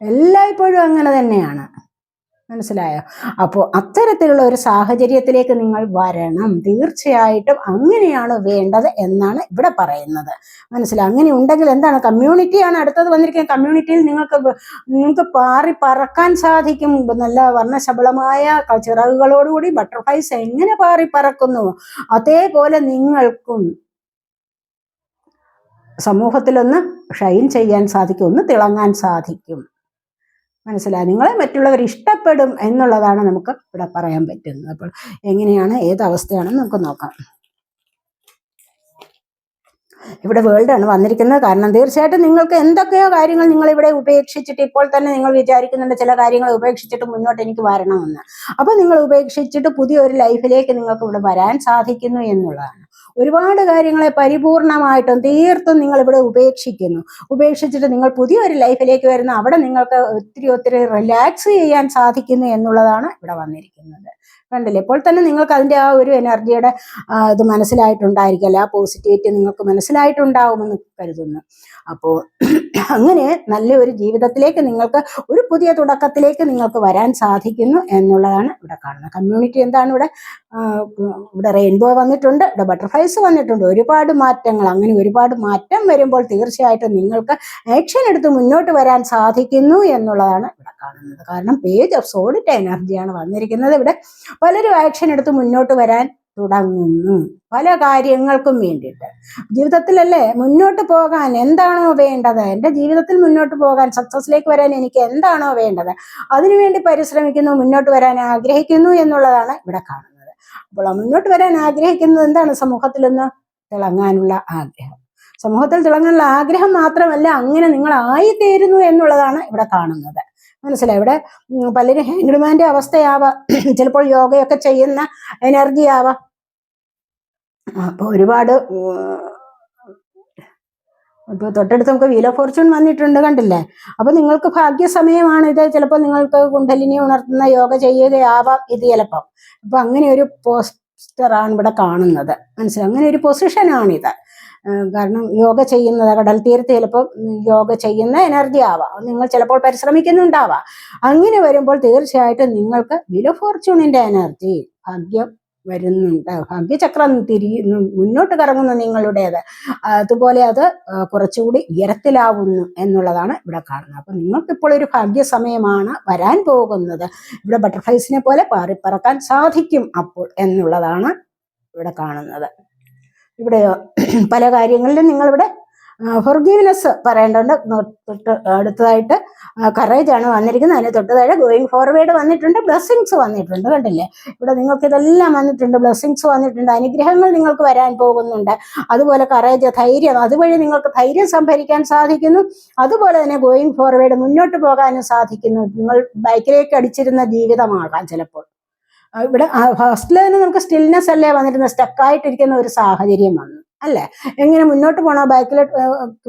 എല്ലായ്പ്പോഴും അങ്ങനെ തന്നെയാണ്. മനസ്സിലായോ? അപ്പോൾ അത്തരത്തിലുള്ള ഒരു സാഹചര്യത്തിലേക്ക് നിങ്ങൾ വരണം. തീർച്ചയായിട്ടും അങ്ങനെയാണ് വേണ്ടത് എന്നാണ് ഇവിടെ പറയുന്നത്. മനസ്സിലായി? അങ്ങനെ ഉണ്ടെങ്കിൽ എന്താണ്? കമ്മ്യൂണിറ്റിയാണ് അടുത്തത് വന്നിരിക്കുന്നത്. കമ്മ്യൂണിറ്റിയിൽ നിങ്ങൾക്ക് നിങ്ങൾക്ക് പാറി പറക്കാൻ സാധിക്കും. നല്ല വർണശബളമായ ചിറകുകളോടുകൂടി ബട്ടർഫ്ലൈസ് എങ്ങനെ പാറി പറക്കുന്നു? അതേപോലെ നിങ്ങൾക്കും സമൂഹത്തിലൊന്ന് ഷൈൻ ചെയ്യാൻ സാധിക്കും. ഒന്ന് തിളങ്ങാൻ സാധിക്കും. മനസ്സിലായി? നിങ്ങളെ മറ്റുള്ളവർ ഇഷ്ടപ്പെടും എന്നുള്ളതാണ് നമുക്ക് ഇവിടെ പറയാൻ പറ്റുന്നത്. അപ്പോൾ എങ്ങനെയാണ് ഏത് അവസ്ഥയാണെന്ന് നമുക്ക് നോക്കാം. ഇവിടെ വേൾഡ് ആണ് വന്നിരിക്കുന്നത്. കാരണം തീർച്ചയായിട്ടും നിങ്ങൾക്ക് എന്തൊക്കെയോ കാര്യങ്ങൾ നിങ്ങൾ ഇവിടെ ഉപേക്ഷിച്ചിട്ട് ഇപ്പോൾ തന്നെ നിങ്ങൾ വിചാരിക്കുന്നുണ്ട് ചില കാര്യങ്ങൾ ഉപേക്ഷിച്ചിട്ട് മുന്നോട്ട് എനിക്ക് വരണമെന്ന്. അപ്പൊ നിങ്ങൾ ഉപേക്ഷിച്ചിട്ട് പുതിയൊരു ലൈഫിലേക്ക് നിങ്ങൾക്ക് ഇവിടെ വരാൻ സാധിക്കുന്നു എന്നുള്ളതാണ്. ഒരുപാട് കാര്യങ്ങളെ പരിപൂർണമായിട്ടും തീർത്തും നിങ്ങൾ ഇവിടെ ഉപേക്ഷിക്കുന്നു. ഉപേക്ഷിച്ചിട്ട് നിങ്ങൾ പുതിയൊരു ലൈഫിലേക്ക് വരുന്നു അവിടെ നിങ്ങൾക്ക് ഒത്തിരി ഒത്തിരി റിലാക്സ് ചെയ്യാൻ സാധിക്കുന്നു എന്നുള്ളതാണ് ഇവിടെ വന്നിരിക്കുന്നത്. കണ്ടില്ലേ? ഇപ്പോൾ തന്നെ നിങ്ങൾക്ക് അതിന്റെ ആ ഒരു എനർജിയുടെ ഇത് മനസ്സിലായിട്ടുണ്ടായിരിക്കല്ല? ആ പോസിറ്റിവിറ്റി നിങ്ങൾക്ക് മനസ്സിലായിട്ടുണ്ടാവുമെന്ന് കരുതുന്നു. അപ്പോൾ അങ്ങനെ നല്ലൊരു ജീവിതത്തിലേക്ക് നിങ്ങൾക്ക് ഒരു പുതിയ തുടക്കത്തിലേക്ക് നിങ്ങൾക്ക് വരാൻ സാധിക്കുന്നു എന്നുള്ളതാണ് ഇവിടെ കാണുന്നത്. കമ്മ്യൂണിറ്റി എന്താണ് ഇവിടെ? ഇവിടെ റെയിൻബോ വന്നിട്ടുണ്ട് ഇവിടെ ബട്ടർഫ്ലൈസ് വന്നിട്ടുണ്ട്. ഒരുപാട് മാറ്റങ്ങൾ അങ്ങനെ ഒരുപാട് മാറ്റം വരുമ്പോൾ തീർച്ചയായിട്ടും നിങ്ങൾക്ക് ആക്ഷൻ എടുത്ത് മുന്നോട്ട് വരാൻ സാധിക്കുന്നു എന്നുള്ളതാണ് ഇവിടെ കാണുന്നത്. കാരണം പേജ് ഓഫ് സോഡിറ്റ് എനർജിയാണ് വന്നിരിക്കുന്നത് ഇവിടെ. പലരും ആക്ഷൻ എടുത്ത് മുന്നോട്ട് വരാൻ തുടങ്ങുന്നു. പല കാര്യങ്ങൾക്കും വേണ്ടിയിട്ട്. ജീവിതത്തിലല്ലേ മുന്നോട്ട് പോകാൻ എന്താണോ വേണ്ടത്? എന്റെ ജീവിതത്തിൽ മുന്നോട്ട് പോകാൻ സക്സസ്സിലേക്ക് വരാൻ എനിക്ക് എന്താണോ വേണ്ടത്? അതിനുവേണ്ടി പരിശ്രമിക്കുന്നു മുന്നോട്ട് വരാൻ ആഗ്രഹിക്കുന്നു എന്നുള്ളതാണ് ഇവിടെ കാണുന്നത്. അപ്പോൾ മുന്നോട്ട് വരാൻ ആഗ്രഹിക്കുന്നത് എന്താണ്? സമൂഹത്തിൽ നിന്ന് തിളങ്ങാനുള്ള ആഗ്രഹം. സമൂഹത്തിൽ തിളങ്ങാനുള്ള ആഗ്രഹം മാത്രമല്ല അങ്ങനെ നിങ്ങൾ ആയിത്തീരുന്നു എന്നുള്ളതാണ് ഇവിടെ കാണുന്നത്. മനസ്സിലായി. ഇവിടെ പലരും ഹാൻഡ്മാന്റെ അവസ്ഥയാവാം. [CLEARS THROAT] ചിലപ്പോൾ യോഗയൊക്കെ ചെയ്യുന്ന എനർജി ആവാം. അപ്പൊ ഒരുപാട് ഇപ്പൊ തൊട്ടടുത്ത് നമുക്ക് വീൽ ഓഫ് ഫോർച്യൂൺ വന്നിട്ടുണ്ട് കണ്ടില്ലേ? അപ്പൊ നിങ്ങൾക്ക് ഭാഗ്യസമയമാണ് ഇത്. ചിലപ്പോൾ നിങ്ങൾക്ക് കുണ്ടലിനി ഉണർത്തുന്ന യോഗ ചെയ്യുകയാവാം ഇത് ചിലപ്പം. അപ്പൊ അങ്ങനെ ഒരു പോസ്റ്ററാണ് ഇവിടെ കാണുന്നത്. മനസ്സിലായി? അങ്ങനെ ഒരു പൊസിഷനാണിത് കാരണം യോഗ ചെയ്യുന്നത് കടൽ തീരത്ത് ചിലപ്പോൾ യോഗ ചെയ്യുന്ന എനർജി ആവാം. നിങ്ങൾ ചിലപ്പോൾ പരിശ്രമിക്കുന്നുണ്ടാവാം. അങ്ങനെ വരുമ്പോൾ തീർച്ചയായിട്ടും നിങ്ങൾക്ക് വില ഫോർച്യൂണിന്റെ എനർജി ഭാഗ്യം വരുന്നുണ്ട്. ഭാഗ്യചക്രം തിരി മുന്നോട്ട് കറങ്ങുന്നു നിങ്ങളുടേത്. അതുപോലെ അത് കുറച്ചുകൂടി ഉയരത്തിലാവുന്നു എന്നുള്ളതാണ് ഇവിടെ കാണുന്നത്. അപ്പൊ നിങ്ങൾക്കിപ്പോൾ ഒരു ഭാഗ്യസമയമാണ് വരാൻ പോകുന്നത്. ഇവിടെ ബട്ടർഫ്ലൈസിനെ പോലെ പാറിപ്പറക്കാൻ സാധിക്കും അപ്പോൾ എന്നുള്ളതാണ് ഇവിടെ കാണുന്നത്. ഇവിടെ [CLEARS THROAT] പല കാര്യങ്ങളിലും നിങ്ങളിവിടെ ഫൊർഗീവ്നെസ് പറയേണ്ടതുണ്ട്. തൊട്ട് അടുത്തതായിട്ട് കറേജ് ആണ് വന്നിരിക്കുന്നത്. അതിന് തൊട്ട് താഴെ ഗോയിങ് ഫോർവേഡ് വന്നിട്ടുണ്ട്. ബ്ലെസ്സിങ്സ് വന്നിട്ടുണ്ട്. കണ്ടില്ലേ? ഇവിടെ നിങ്ങൾക്ക് ഇതെല്ലാം വന്നിട്ടുണ്ട്. ബ്ലെസ്സിങ്സ് വന്നിട്ടുണ്ട്. അനുഗ്രഹങ്ങൾ നിങ്ങൾക്ക് വരാൻ പോകുന്നുണ്ട്. അതുപോലെ കറേജ് ധൈര്യം അതുവഴി നിങ്ങൾക്ക് ധൈര്യം സംഭരിക്കാൻ സാധിക്കുന്നു. അതുപോലെ തന്നെ ഗോയിങ് ഫോർവേഡ് മുന്നോട്ട് പോകാനും സാധിക്കുന്നു. നിങ്ങൾ ബൈക്കിലേക്ക് അടിച്ചിരുന്ന ജീവിതമാകാം ചിലപ്പോൾ. ഇവിടെ ഫസ്റ്റിൽ തന്നെ നമുക്ക് സ്റ്റിൽനെസ് അല്ലേ വന്നിരുന്ന സ്റ്റക്കായിട്ടിരിക്കുന്ന ഒരു സാഹചര്യം വന്നു അല്ലേ? എങ്ങനെ മുന്നോട്ട് പോണോ ബാക്കിലോട്ട്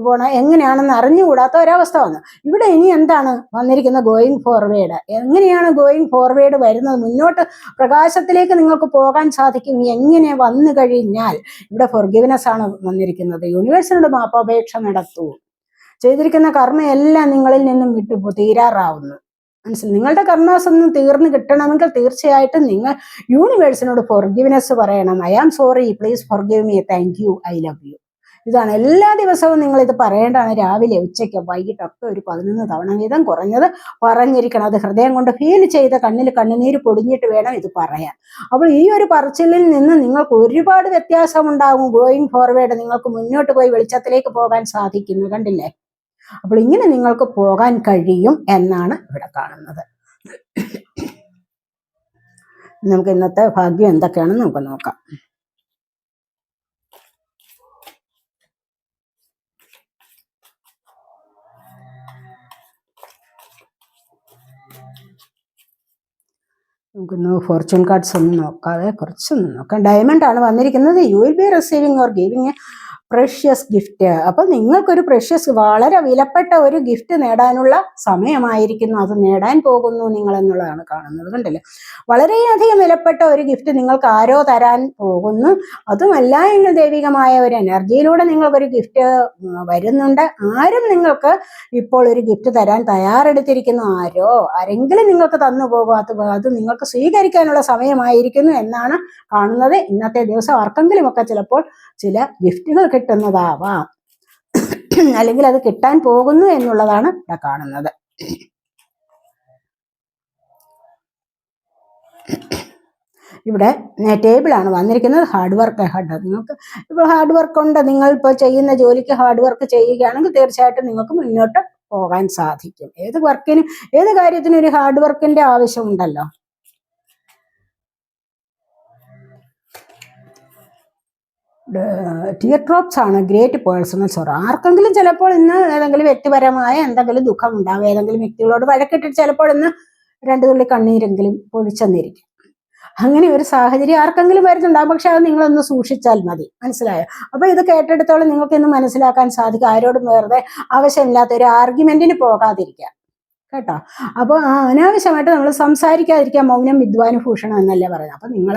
പോകണോ എങ്ങനെയാണെന്ന് അറിഞ്ഞുകൂടാത്ത ഒരവസ്ഥ വന്നു. ഇവിടെ ഇനി എന്താണ് വന്നിരിക്കുന്ന ഗോയിങ് ഫോർവേഡ് എങ്ങനെയാണ് ഗോയിങ് ഫോർവേഡ് വരുന്നത്? മുന്നോട്ട് പ്രകാശത്തിലേക്ക് നിങ്ങൾക്ക് പോകാൻ സാധിക്കും. എങ്ങനെ വന്നു കഴിഞ്ഞാൽ ഇവിടെ ഫൊർഗിവ്നെസ് ആണ് വന്നിരിക്കുന്നത്? യൂണിവേഴ്സിനോട് മാപ്പാപേക്ഷ നടത്തൂ. ചെയ്തിരിക്കുന്ന കർമ്മയെല്ലാം നിങ്ങളിൽ നിന്നും വിട്ടു തീരാറാവുന്നു. മനസ്സിലായി നിങ്ങളുടെ ഒന്നും തീർന്നു കിട്ടണമെങ്കിൽ തീർച്ചയായിട്ടും നിങ്ങൾ യൂണിവേഴ്സിനോട് ഫോർഗിവ്നെസ് പറയണം. I am sorry please forgive me thank you I love you ഇതാണ് എല്ലാ ദിവസവും നിങ്ങൾ ഇത് പറയേണ്ടതാണ്. രാവിലെ ഉച്ചയ്ക്ക് വൈകിട്ടൊക്കെ ഒരു പതിനൊന്ന് തവണ വീതം കുറഞ്ഞത് പറഞ്ഞിരിക്കണം. അത് ഹൃദയം കൊണ്ട് ഫീൽ ചെയ്ത് കണ്ണിൽ കണ്ണുനീര് പൊടിഞ്ഞിട്ട് വേണം ഇത് പറയാൻ. അപ്പോൾ ഈ ഒരു പറച്ചിലിൽ നിന്ന് നിങ്ങൾക്ക് ഒരുപാട് വ്യത്യാസമുണ്ടാകും. ഗോയിങ് ഫോർവേഡ് നിങ്ങൾക്ക് മുന്നോട്ട് പോയി വെളിച്ചത്തിലേക്ക് പോകാൻ സാധിക്കുന്നു. കണ്ടില്ലേ? അപ്പോൾ ഇങ്ങനെ നിങ്ങൾക്ക് പോകാൻ കഴിയും എന്നാണ് ഇവിടെ കാണുന്നത്. നമുക്ക് ഇന്നത്തെ ഭാഗ്യം എന്തൊക്കെയാണെന്ന് നമുക്ക് നോക്കാം. നമുക്കൊന്ന് ഫോർച്യൂൺ കാർഡ്സ് ഒന്ന് നോക്കാതെ കുറച്ചൊന്ന് നോക്കാം. ഡയമണ്ട് ആണ് വന്നിരിക്കുന്നത്. You will be receiving or giving precious gift അപ്പോൾ നിങ്ങൾക്കൊരു പ്രഷ്യസ് വളരെ വിലപ്പെട്ട ഒരു ഗിഫ്റ്റ് നേടാനുള്ള സമയമായിരിക്കുന്നു. അത് നേടാൻ പോകുന്നു നിങ്ങൾ എന്നുള്ളതാണ് കാണുന്നത് കണ്ടല്ലോ? വളരെയധികം വിലപ്പെട്ട ഒരു ഗിഫ്റ്റ് നിങ്ങൾക്ക് ആരോ തരാൻ പോകുന്നു. അതുമല്ല എങ്കിൽ ദൈവികമായ ഒരു എനർജിയിലൂടെ നിങ്ങൾക്കൊരു ഗിഫ്റ്റ് വരുന്നുണ്ട്. ആരും നിങ്ങൾക്ക് ഇപ്പോൾ ഒരു ഗിഫ്റ്റ് തരാൻ തയ്യാറെടുത്തിരിക്കുന്നു. ആരോ ആരെങ്കിലും നിങ്ങൾക്ക് തന്നു പോകും. അത് അത് നിങ്ങൾക്ക് സ്വീകരിക്കാനുള്ള സമയമായിരിക്കുന്നു എന്നാണ് കാണുന്നത്. ഇന്നത്തെ ദിവസം ആർക്കെങ്കിലും ഒക്കെ ചിലപ്പോൾ ചില ഗിഫ്റ്റുകൾ കിട്ടുന്നതാവാം. അല്ലെങ്കിൽ അത് കിട്ടാൻ പോകുന്നു എന്നുള്ളതാണ് ഇവിടെ കാണുന്നത്. ഇവിടെ ആണ് വന്നിരിക്കുന്നത്. ഹാർഡ് വർക്ക് ഹാർഡ് നിങ്ങൾക്ക് ഇപ്പോൾ ഹാർഡ് വർക്ക് ഉണ്ട്. നിങ്ങൾ ഇപ്പോൾ ചെയ്യുന്ന ജോലിക്ക് ഹാർഡ് വർക്ക് ചെയ്യുകയാണെങ്കിൽ തീർച്ചയായിട്ടും നിങ്ങൾക്ക് മുന്നോട്ട് പോകാൻ സാധിക്കും. ഏത് വർക്കിനും ഏത് കാര്യത്തിനും ഒരു ഹാർഡ് വർക്കിന്റെ ആവശ്യമുണ്ടല്ലോ. ടിയർ ഡ്രോപ്സ് ആണ് ഗ്രേറ്റ് പേഴ്സണൽ സോറ ആർക്കെങ്കിലും ചിലപ്പോൾ ഇന്ന് ഏതെങ്കിലും വ്യക്തിപരമായ എന്തെങ്കിലും ദുഃഖം ഉണ്ടാവുക ഏതെങ്കിലും വ്യക്തികളോട് വഴക്കിട്ടിട്ട് ചിലപ്പോൾ ഇന്ന് രണ്ടു തുള്ളി കണ്ണീരെങ്കിലും പൊഴിച്ചെന്നിരിക്കും അങ്ങനെ ഒരു സാഹചര്യം ആർക്കെങ്കിലും വരുന്നുണ്ടാവും പക്ഷെ അത് നിങ്ങളൊന്ന് സൂക്ഷിച്ചാൽ മതി. മനസ്സിലായോ? അപ്പൊ ഇത് കേട്ടെടുത്തോളം നിങ്ങൾക്ക് ഇന്ന് മനസ്സിലാക്കാൻ സാധിക്കും. ആരോടും വെറുതെ ആവശ്യമില്ലാത്ത ഒരു ആർഗ്യുമെന്റിന് പോകാതിരിക്കുക. കേട്ടോ? അപ്പോൾ അനാവശ്യമായിട്ട് നമ്മൾ സംസാരിക്കാതിരിക്കാൻ മൗനം വിദ്വാന് ഭൂഷണം എന്നല്ലേ പറയുന്നത്. അപ്പൊ നിങ്ങൾ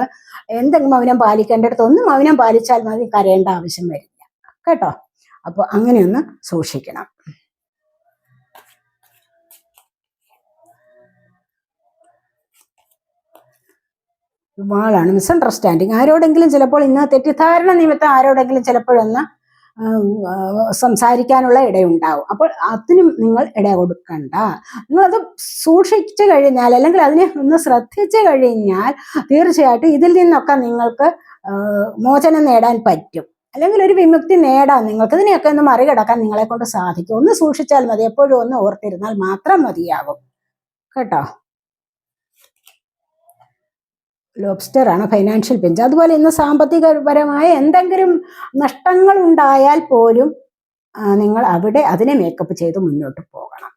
എന്തെങ്കിലും മൗനം പാലിക്കേണ്ടടുത്ത് ഒന്ന് മൗനം പാലിച്ചാൽ മതി കരയേണ്ട ആവശ്യം വരില്ല. കേട്ടോ? അപ്പോൾ അങ്ങനെയൊന്ന് സൂക്ഷിക്കണം. വാളാണ് മിസ്അണ്ടർസ്റ്റാൻഡിങ് ആരോടെങ്കിലും ചിലപ്പോൾ ഇന്ന് തെറ്റിദ്ധാരണ നിമിത്തം ആരോടെങ്കിലും ചിലപ്പോഴൊന്ന് സംസാരിക്കാനുള്ള ഇടയുണ്ടാവും. അപ്പോൾ അതിനും നിങ്ങൾ ഇട കൊടുക്കണ്ട. നിങ്ങളത് സൂക്ഷിച്ചു കഴിഞ്ഞാൽ അല്ലെങ്കിൽ അതിനെ ഒന്ന് ശ്രദ്ധിച്ചു കഴിഞ്ഞാൽ തീർച്ചയായിട്ടും ഇതിൽ നിന്നൊക്കെ നിങ്ങൾക്ക് മോചനം നേടാൻ പറ്റും. അല്ലെങ്കിൽ ഒരു വിമുക്തി നേടാൻ നിങ്ങൾക്ക് ഇതിനെയൊക്കെ ഒന്ന് മറികടക്കാൻ നിങ്ങളെ കൊണ്ട് സാധിക്കും. ഒന്ന് സൂക്ഷിച്ചാൽ മതി. എപ്പോഴും ഒന്ന് ഓർത്തിരുന്നാൽ മാത്രം മതിയാകും കേട്ടോ? ലോബ്സ്റ്റർ ആണ് ഫൈനാൻഷ്യൽ പിഞ്ച് അതുപോലെ ഇന്ന് സാമ്പത്തികപരമായ എന്തെങ്കിലും നഷ്ടങ്ങൾ ഉണ്ടായാൽ പോലും നിങ്ങൾ അവിടെ അതിനെ മേക്കപ്പ് ചെയ്ത് മുന്നോട്ട് പോകണം.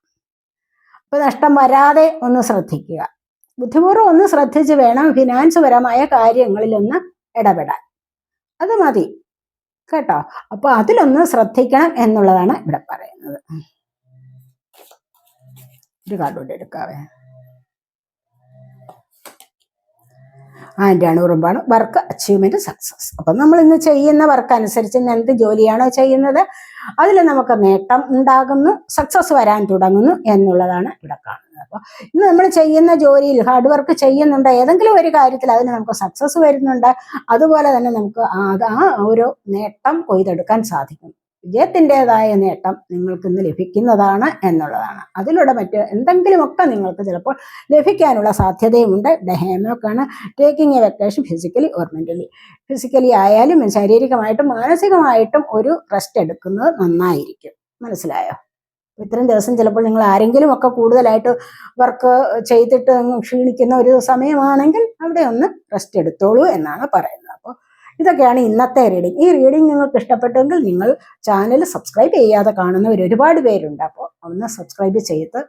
അപ്പോൾ നഷ്ടം വരാതെ ഒന്ന് ശ്രദ്ധിക്കുക. ബുദ്ധിപൂർവം ഒന്ന് ശ്രദ്ധിച്ച് വേണം ഫിനാൻസ് പരമായ കാര്യങ്ങളിലൊന്ന് ഇടപെടാൻ. അത് മതി. കേട്ടോ? അപ്പൊ അതിലൊന്ന് ശ്രദ്ധിക്കണം എന്നുള്ളതാണ് ഇവിടെ പറയുന്നത്. ഒരു കാർഡ് കൂടി എടുക്കാവേ? ആൻഡാണ് ഉറുമ്പാണ് വർക്ക് അച്ചീവ്മെന്റ് സക്സസ് അപ്പം നമ്മൾ ഇന്ന് ചെയ്യുന്ന വർക്ക് അനുസരിച്ച് ഇന്ന് എന്ത് ജോലിയാണോ ചെയ്യുന്നത് അതിൽ നമുക്ക് നേട്ടം ഉണ്ടാകുന്നു സക്സസ് വരാൻ തുടങ്ങുന്നു എന്നുള്ളതാണ് ഇവിടെ കാണുന്നത്. അപ്പോൾ ഇന്ന് നമ്മൾ ചെയ്യുന്ന ജോലിയിൽ ഹാർഡ് വർക്ക് ചെയ്യുന്നുണ്ട് ഏതെങ്കിലും ഒരു കാര്യത്തിൽ അതിന് നമുക്ക് സക്സസ് വരുന്നുണ്ട് അതുപോലെ തന്നെ നമുക്ക് ആ- ഒരു നേട്ടം കൊയ്തെടുക്കാൻ സാധിക്കും. വിജയത്തിന്റെതായ നേട്ടം നിങ്ങൾക്ക് ഇന്ന് ലഭിക്കുന്നതാണ് എന്നുള്ളതാണ്. അതിലൂടെ മറ്റ് എന്തെങ്കിലുമൊക്കെ നിങ്ങൾക്ക് ചിലപ്പോൾ ലഭിക്കാനുള്ള സാധ്യതയുമുണ്ട്. ഡഹേമൊക്കെയാണ് taking a vacation physically or mentally physically ആയാലും ശാരീരികമായിട്ടും മാനസികമായിട്ടും ഒരു റെസ്റ്റ് എടുക്കുന്നത് നന്നായിരിക്കും. മനസ്സിലായോ? ഇത്രയും ദിവസം ചിലപ്പോൾ നിങ്ങൾ ആരെങ്കിലും ഒക്കെ കൂടുതലായിട്ട് വർക്ക് ചെയ്തിട്ട് ക്ഷീണിക്കുന്ന ഒരു സമയമാണെങ്കിൽ അവിടെ ഒന്ന് റെസ്റ്റ് എടുത്തോളൂ എന്നാണ് പറയുന്നത്. ഇതൊക്കെയാണ് ഇന്നത്തെ റീഡിംഗ് ഈ റീഡിംഗ് നിങ്ങൾക്ക് ഇഷ്ടപ്പെട്ടെങ്കിൽ നിങ്ങൾ ചാനൽ സബ്സ്ക്രൈബ് ചെയ്യാതെ കാണുന്നവർ ഒരുപാട് പേരുണ്ട്. അപ്പോൾ ഒന്ന് സബ്സ്ക്രൈബ് ചെയ്ത്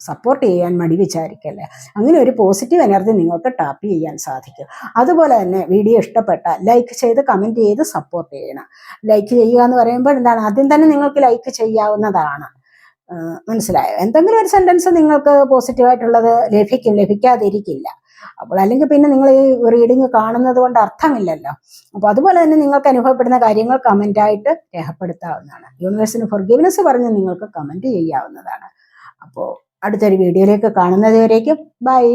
സപ്പോർട്ട് ചെയ്യാൻ മടി വിചാരിക്കല്ലേ. അങ്ങനെ ഒരു പോസിറ്റീവ് എനർജി നിങ്ങൾക്ക് ടാപ്പ് ചെയ്യാൻ സാധിക്കും. അതുപോലെ തന്നെ വീഡിയോ ഇഷ്ടപ്പെട്ട ലൈക്ക് ചെയ്ത് കമന്റ് ചെയ്ത് സപ്പോർട്ട് ചെയ്യണം. ലൈക്ക് ചെയ്യുക എന്ന് പറയുമ്പോൾ എന്താണ്? ആദ്യം തന്നെ നിങ്ങൾക്ക് ലൈക്ക് ചെയ്യാവുന്നതാണ്. മനസ്സിലായോ? എന്തെങ്കിലും ഒരു സെന്റൻസ് നിങ്ങൾക്ക് പോസിറ്റീവായിട്ടുള്ളത് ലഭിക്കും ലഭിക്കാതിരിക്കില്ല. അപ്പോൾ അല്ലെങ്കിൽ പിന്നെ നിങ്ങൾ ഈ റീഡിങ് കാണുന്നത് കൊണ്ട് അർത്ഥമില്ലല്ലോ. അപ്പോൾ അതുപോലെ തന്നെ നിങ്ങൾക്ക് അനുഭവപ്പെടുന്ന കാര്യങ്ങൾ കമന്റായിട്ട് രേഖപ്പെടുത്താവുന്നതാണ്. യൂണിവേഴ്സിന് ഫൊർഗീവ്നെസ് പറഞ്ഞ് നിങ്ങൾക്ക് കമന്റ് ചെയ്യാവുന്നതാണ്. അപ്പോൾ അടുത്തൊരു വീഡിയോയിലേക്ക് കാണുന്നത് വരേക്കും. ബൈ